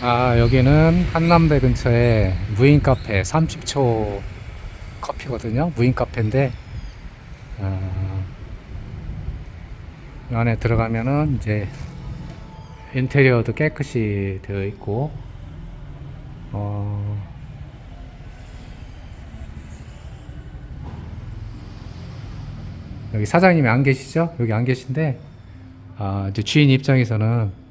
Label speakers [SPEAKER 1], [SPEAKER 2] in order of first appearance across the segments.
[SPEAKER 1] 아, 여기는 한남대 근처에 무인 카페 30초 커피거든요. 무인 카페인데, 아, 이 안에 들어가면은 이제 인테리어도 깨끗이 되어 있고, 어, 여기 사장님이 안 계시죠? 여기 안 계신데, 아, 이제 주인 입장에서는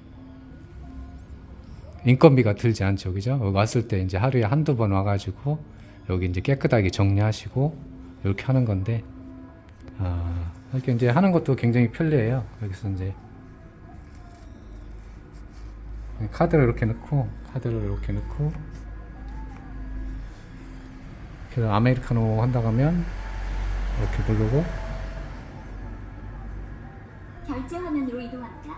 [SPEAKER 1] 인건비가 들지 않죠, 그죠? 왔을 때 이제 하루에 한두 번 와가지고 여기 이제 깨끗하게 정리하시고 이렇게 하는 건데, 아, 이렇게 이제 하는 것도 굉장히 편리해요. 여기서 이제 카드를 이렇게 넣고, 카드를 이렇게 넣고, 그래서 아메리카노 한다고 하면 이렇게 누르고,
[SPEAKER 2] 결제 화면으로 이동합니다.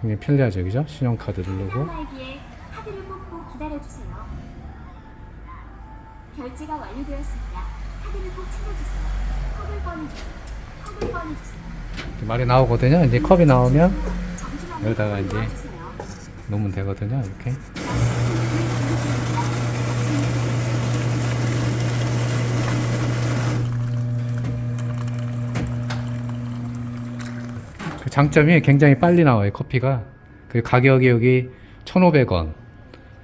[SPEAKER 1] 굉장히 편리하죠, 그죠? 신용카드 누르고.
[SPEAKER 2] 카드를 뽑고 기다려주세요. 결제가 완료되었습니다. 카드를 꼭 챙겨주세요. 컵을 꺼내주세요. 컵을 꺼내주세요.
[SPEAKER 1] 이렇게 말이 나오거든요. 이제 컵이 나오면. 여기다가 이제. 놓으면 되거든요. 이렇게. 장점이 굉장히 빨리 나와요. 커피가. 그 가격이 여기 1,500원.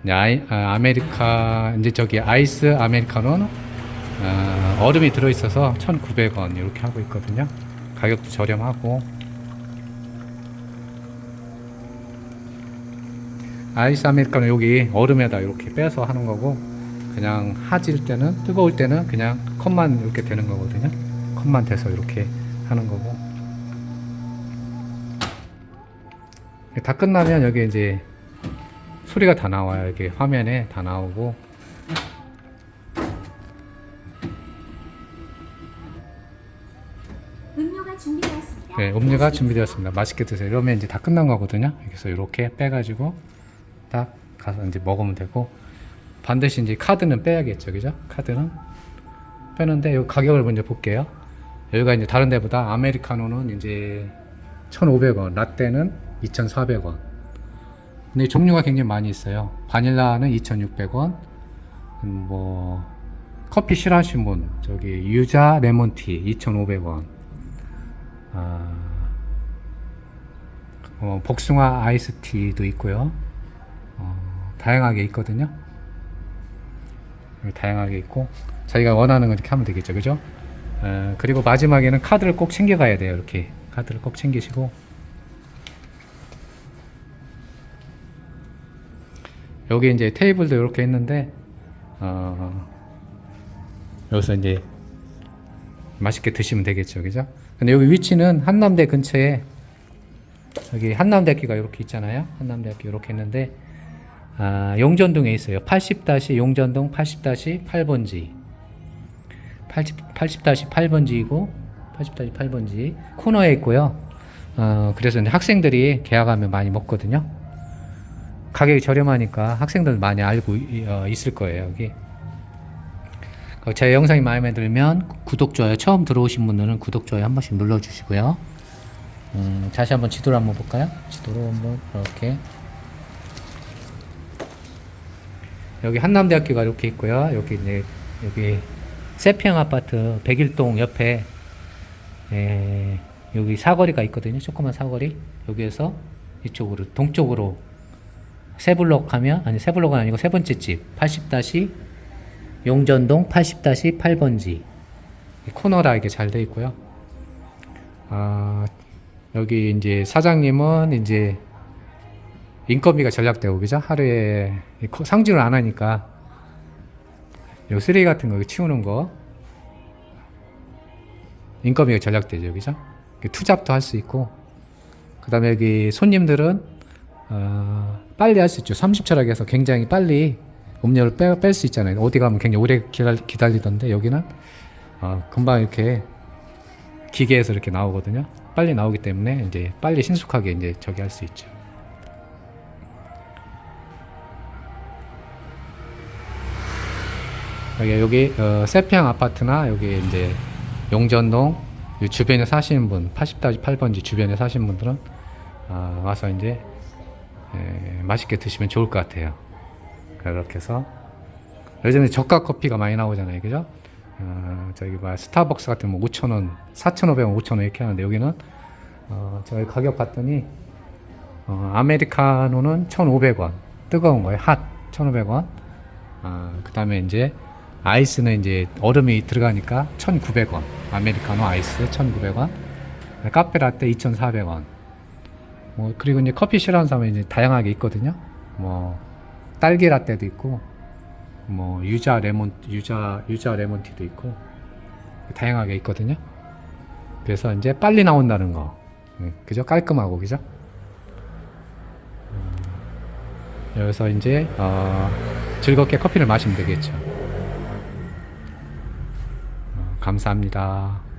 [SPEAKER 1] 이제 아이, 아, 아메리카 이제 저기 아이스 아메리카노는 아, 얼음이 들어 있어서 1,900원 이렇게 하고 있거든요. 가격도 저렴하고 아이스 아메리카노 여기 얼음에다 이렇게 빼서 하는 거고 그냥 하질 때는 뜨거울 때는 그냥 컵만 이렇게 되는 거거든요 컵만 돼서 이렇게 하는 거고 다 끝나면 여기 이제 소리가 다 나와요. 여기 화면에 다 나오고.
[SPEAKER 2] 음료가 준비되었습니다.
[SPEAKER 1] 네, 음료가 준비되었습니다. 맛있게 드세요. 이러면 이제 다 끝난 거거든요. 여기서 이렇게 빼가지고 딱 가서 이제 먹으면 되고. 반드시 이제 카드는 빼야겠죠. 그죠? 카드는. 빼는데 이 가격을 먼저 볼게요. 여기가 이제 다른 데보다 아메리카노는 이제 1,500원 라떼는 2,400원 근데 종류가 굉장히 많이 있어요 바닐라는 2,600원 음, 뭐 커피 싫어하시는 분 저기 유자 레몬티 2,500원 아, 어, 복숭아 아이스티도 있고요. 어, 다양하게 있거든요. 다양하게 있고 자기가 원하는 거 이렇게 하면 되겠죠, 그죠? 에, 그리고 마지막에는 카드를 꼭 챙겨가야 돼요. 이렇게 카드를 꼭 챙기시고 여기 이제 테이블도 이렇게 있는데 어, 여기서 이제 맛있게 드시면 되겠죠, 그죠? 근데 여기 위치는 한남대 근처에 여기 한남대학교가 이렇게 있잖아요. 한남대학교 이렇게 있는데 아, 용전동에 있어요. 80- 용전동 80-8번지 80- 80-8번지이고 80-8번지 코너에 있고요. 어, 그래서 학생들이 계약하면 많이 먹거든요. 가격이 저렴하니까 학생들 많이 알고 이- 어, 있을 거예요, 여기. 어, 제 영상이 마음에 들면 구독, 좋아요 처음 들어오신 분들은 구독, 좋아요 한 번씩 눌러 주시고요. 음, 다시 한번 지도를 한번 볼까요? 지도로 한번 이렇게. 여기 한남대학교가 이렇게 있고요. 여기 이제 여기 세평 아파트 백일동 옆에 에, 여기 사거리가 있거든요. 조그만 사거리. 여기에서 이쪽으로 동쪽으로 세 블록 하면 아니 세 블록은 아니고 세 번째 집 80- 용전동 80-8번지 코너라 이게 잘 돼 있고요. 아, 여기 이제 사장님은 이제 인건비가 전략되고 그죠? 하루에 상주를 안 하니까 요 쓰레기 같은 거 치우는 거 인건비가 전략되죠, 그죠? 투잡도 할 수 있고 그 다음에 여기 손님들은 어, 빨리 할 수 있죠. 30초라고 해서 굉장히 빨리 음료를 뺄 수 있잖아요. 어디 가면 굉장히 오래 기다리, 기다리 던데 여기는 어, 금방 이렇게 기계에서 이렇게 나오거든요. 빨리 나오기 때문에 이제 빨리 신속하게 이제 저기 할 수 있죠. 여기 여기 어, 세평 아파트나 여기 이제 용전동 이 주변에 사시는 분 80-8번지 주변에 사시는 분들은 아, 와서 이제 에, 맛있게 드시면 좋을 것 같아요. 그렇게 해서 요즘에 저가 커피가 많이 나오잖아요, 그죠? 어, 저기 뭐 스타벅스 같은 뭐 5,000원, 4,500원, 5,000원 이렇게 하는데 여기는 어, 저희 가격 봤더니 어, 아메리카노는 1,500원, 뜨거운 거예요, 핫 1,500원. 어, 그다음에 이제 아이스는 이제 얼음이 들어가니까 1,900원, 아메리카노 아이스 1,900원, 카페 라떼 2,400원. 뭐 그리고 이제 커피 싫어하는 사람은 이제 다양하게 있거든요. 뭐 딸기 라떼도 있고, 뭐 유자 레몬 유자 유자 레몬티도 있고 다양하게 있거든요. 그래서 이제 빨리 나온다는 거, 네, 그죠? 깔끔하고 그죠? 음, 여기서 이제 어, 즐겁게 커피를 마시면 되겠죠. 어, 감사합니다.